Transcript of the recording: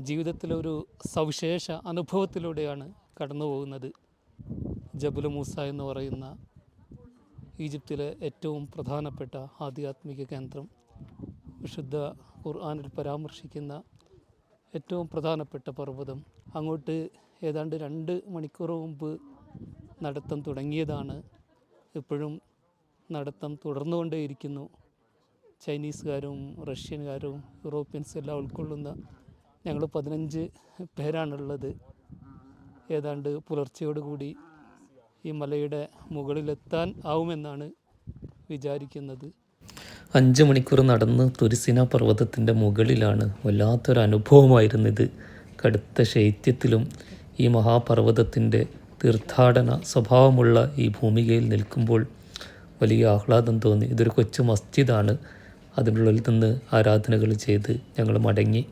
ജീവിതത്തിലൊരു സവിശേഷ അനുഭവത്തിലൂടെയാണ് കടന്നു പോകുന്നത് ജബുൽ മൂസ എന്ന് പറയുന്ന ഈജിപ്തിലെ ഏറ്റവും പ്രധാനപ്പെട്ട ആധ്യാത്മിക കേന്ദ്രം. വിശുദ്ധ ഖുർആാനിൽ പരാമർശിക്കുന്ന ഏറ്റവും പ്രധാനപ്പെട്ട പർവതം. അങ്ങോട്ട് ഏതാണ്ട് രണ്ട് മണിക്കൂർ മുമ്പ് നടത്തം തുടങ്ങിയതാണ്. ഇപ്പോഴും നടത്തം തുടർന്നുകൊണ്ടേയിരിക്കുന്നു. ചൈനീസുകാരും റഷ്യൻകാരും യൂറോപ്യൻസ് എല്ലാം ഉൾക്കൊള്ളുന്ന ഞങ്ങൾ പതിനഞ്ച് പേരാണുള്ളത്. ഏതാണ്ട് പുലർച്ചയോടുകൂടി ഈ മലയുടെ മുകളിലെത്താൻ ആവുമെന്നാണ് വിചാരിക്കുന്നത്. അഞ്ച് മണിക്കൂർ നടന്ന് തുരിസിന പർവതത്തിന്റെ മുകളിലാണ്. വല്ലാത്തൊരു അനുഭവമായിരുന്നു ഇത്. കടുത്ത ശൈത്യത്തിലും ഈ മഹാപർവതത്തിന്റെ തീർത്ഥാടന സ്വഭാവമുള്ള ഈ ഭൂമികയിൽ നിൽക്കുമ്പോൾ വലിയ ആഹ്ലാദം തോന്നി. ഇതൊരു കൊച്ചു മസ്ജിദാണ്. അതിനുള്ളിൽ നിന്ന് ആരാധനകൾ ചെയ്ത് ഞങ്ങൾ മടങ്ങി.